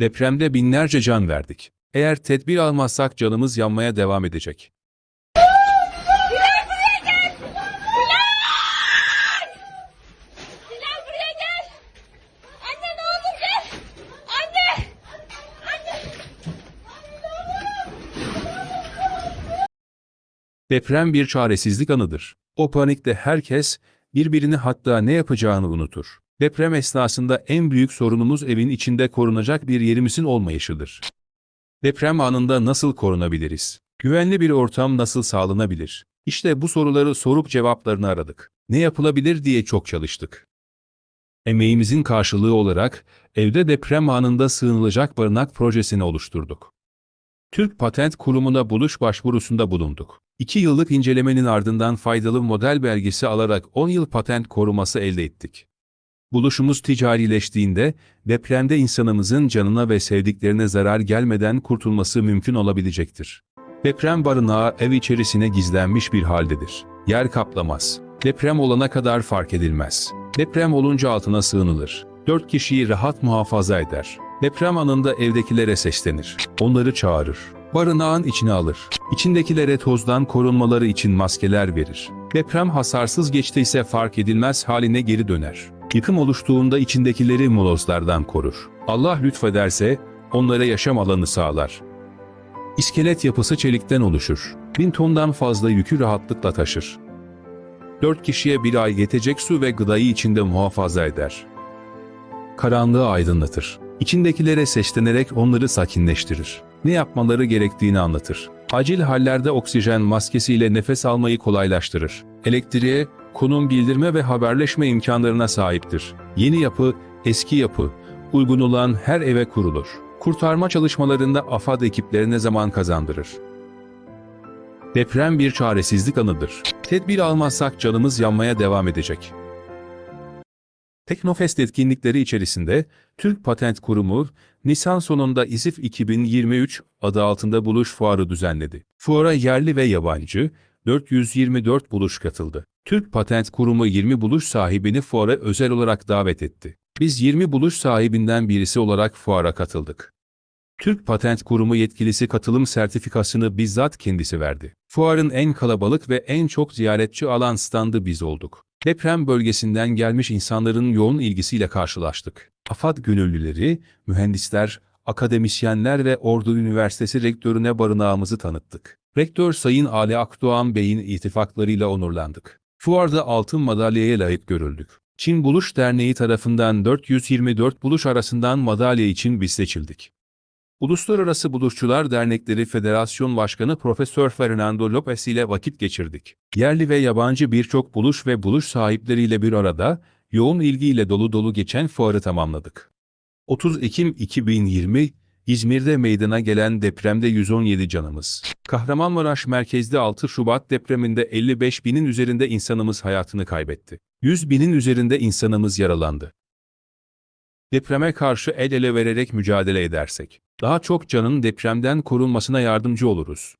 Depremde binlerce can verdik. Eğer tedbir almazsak canımız yanmaya devam edecek. Deprem bir çaresizlik anıdır. O panikte herkes birbirini hatta ne yapacağını unutur. Deprem esnasında en büyük sorunumuz evin içinde korunacak bir yerimizin olmayışıdır. Deprem anında nasıl korunabiliriz? Güvenli bir ortam nasıl sağlanabilir? İşte bu soruları sorup cevaplarını aradık. Ne yapılabilir diye çok çalıştık. Emeğimizin karşılığı olarak evde deprem anında sığınılacak barınak projesini oluşturduk. Türk Patent Kurumu'na buluş başvurusunda bulunduk. 2 yıllık incelemenin ardından faydalı model belgesi alarak 10 yıl patent koruması elde ettik. Buluşumuz ticarileştiğinde depremde insanımızın canına ve sevdiklerine zarar gelmeden kurtulması mümkün olabilecektir. Deprem barınağı ev içerisine gizlenmiş bir haldedir. Yer kaplamaz. Deprem olana kadar fark edilmez. Deprem olunca altına sığınılır. Dört kişiyi rahat muhafaza eder. Deprem anında evdekilere seslenir. Onları çağırır. Barınağın içine alır. İçindekilere tozdan korunmaları için maskeler verir. Deprem hasarsız geçtiyse fark edilmez haline geri döner. Yıkım oluştuğunda içindekileri molozlardan korur. Allah lütfederse onlara yaşam alanı sağlar. İskelet yapısı çelikten oluşur. Bin tondan fazla yükü rahatlıkla taşır. Dört kişiye bir ay yetecek su ve gıdayı içinde muhafaza eder. Karanlığı aydınlatır. İçindekilere seslenerek onları sakinleştirir. Ne yapmaları gerektiğini anlatır. Acil hallerde oksijen maskesiyle nefes almayı kolaylaştırır. Elektriğe, konum bildirme ve haberleşme imkanlarına sahiptir. Yeni yapı, eski yapı, uygun olan her eve kurulur. Kurtarma çalışmalarında AFAD ekiplerine zaman kazandırır. Deprem bir çaresizlik anıdır. Tedbir almazsak canımız yanmaya devam edecek. Teknofest etkinlikleri içerisinde Türk Patent Kurumu, Nisan sonunda İSİF 2023 adı altında buluş fuarı düzenledi. Fuara yerli ve yabancı 424 buluş katıldı. Türk Patent Kurumu 20 buluş sahibini fuara özel olarak davet etti. Biz 20 buluş sahibinden birisi olarak fuara katıldık. Türk Patent Kurumu yetkilisi katılım sertifikasını bizzat kendisi verdi. Fuarın en kalabalık ve en çok ziyaretçi alan standı biz olduk. Deprem bölgesinden gelmiş insanların yoğun ilgisiyle karşılaştık. AFAD gönüllüleri, mühendisler, akademisyenler ve Ordu Üniversitesi rektörüne barınağımızı tanıttık. Rektör Sayın Ali Akdoğan Bey'in itifaklarıyla onurlandık. Fuarda altın madalyaya layık görüldük. Çin Buluş Derneği tarafından 424 buluş arasından madalya için biz seçildik. Uluslararası Buluşçular Dernekleri Federasyon Başkanı Profesör Fernando Lopez ile vakit geçirdik. Yerli ve yabancı birçok buluş ve buluş sahipleriyle bir arada, yoğun ilgiyle dolu dolu geçen fuarı tamamladık. 30 Ekim 2020, İzmir'de meydana gelen depremde 117 canımız. Kahramanmaraş merkezde 6 Şubat depreminde 55 binin üzerinde insanımız hayatını kaybetti. 100 binin üzerinde insanımız yaralandı. Depreme karşı el ele vererek mücadele edersek, daha çok canın depremden korunmasına yardımcı oluruz.